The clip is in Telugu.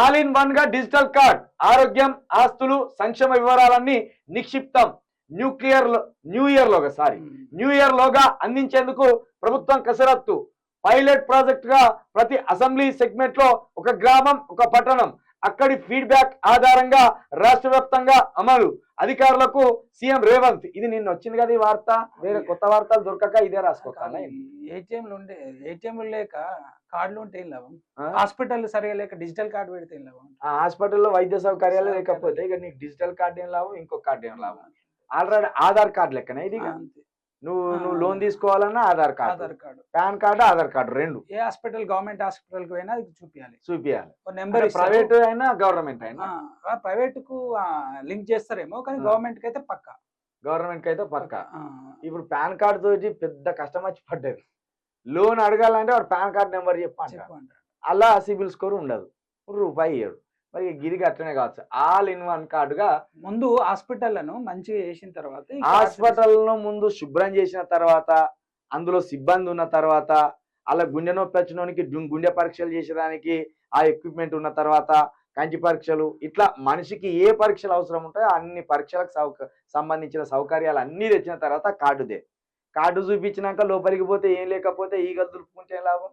ఆల్ ఇన్ వన్గా డిజిటల్ కార్డ్ ఆరోగ్యం ఆస్తులు సంక్షేమ వివరాలన్నీ నిక్షిప్తం. న్యూక్లియర్ న్యూ ఇయర్ లోగా సారీ. న్యూ ఇయర్ లోగా అందించేందుకు ప్రభుత్వం కసరత్తు. పైలట్ ప్రాజెక్ట్గా ప్రతి అసెంబ్లీ సెగ్మెంట్లో ఒక గ్రామం ఒక పట్టణం. అక్కడి ఫీడ్బ్యాక్ ఆధారంగా రాష్ట్ర వ్యాప్తంగా అమలు. అధికారులకు సీఎం రేవంత్ ఇది నిన్న వచ్చింది కదా ఈ వార్త? వేరే కొత్త వార్తలు దొరకక ఇదే రాసుకోవాలి ఏటీఎంలు ఉండే ఏటీఎంలు లేక కార్డులు ఉంటే ఏం లాభం? హాస్పిటల్ సరిగా లేక డిజిటల్ కార్డు పెడితే ఏం లాభం? ఆ హాస్పిటల్లో వైద్య సౌకర్యాలు లేకపోతే ఇక నీకు డిజిటల్ కార్డు ఏం లాభం? ఇంకో కార్డు ఏం లాభం? ఆల్రెడీ ఆధార్ కార్డు లెక్కన ఇది. నువ్వు. నువ్వు లోన్ తీసుకోవాలన్నా Aadhaar card. Aadhaar card. PAN card Aadhaar card రెండు. ఏ హాస్పిటల్ గవర్నమెంట్ హాస్పిటల్కి అది చూపించాలి చూపియాలి. ఒక నెంబర్ ప్రైవేట్ అయినా గవర్నమెంట్ అయినా. ప్రైవేట్కు లింక్ చేస్తారేమో కానీ. గవర్నమెంట్కి అయితే పక్క. గవర్నమెంట్కి అయితే పక్కా ఇప్పుడు పాన్ కార్డు తోటి పెద్ద కష్టం వచ్చి పడ్డది లోన్ అడగాలంటే వాడు పాన్ కార్డ్ నెంబర్ చెప్పండి అలా సిబిల్ స్కోర్ ఉండదు. రూపాయి ఇయ్యడు. మరి గిరికి అట్లనే కావచ్చు. ఆల్ ఇన్ వన్ కార్డుగా ముందు హాస్పిటల్లను మంచిగా చేసిన తర్వాత హాస్పిటల్ను ముందు శుభ్రం చేసిన తర్వాత అందులో సిబ్బంది ఉన్న తర్వాత అలా గుండె నొప్పి వచ్చినోనికి గుండె పరీక్షలు చేసేదానికి ఆ ఎక్విప్మెంట్ ఉన్న తర్వాత కంచి పరీక్షలు ఇట్లా మనిషికి ఏ పరీక్షలు అవసరం ఉంటాయో అన్ని పరీక్షలకు సౌక సంబంధించిన సౌకర్యాలు అన్నీ తెచ్చిన తర్వాత కార్డుదే. కార్డు చూపించినాక లోపలికి పోతే ఏం లేకపోతే ఈగలు దులుపుకుంటే లాభం?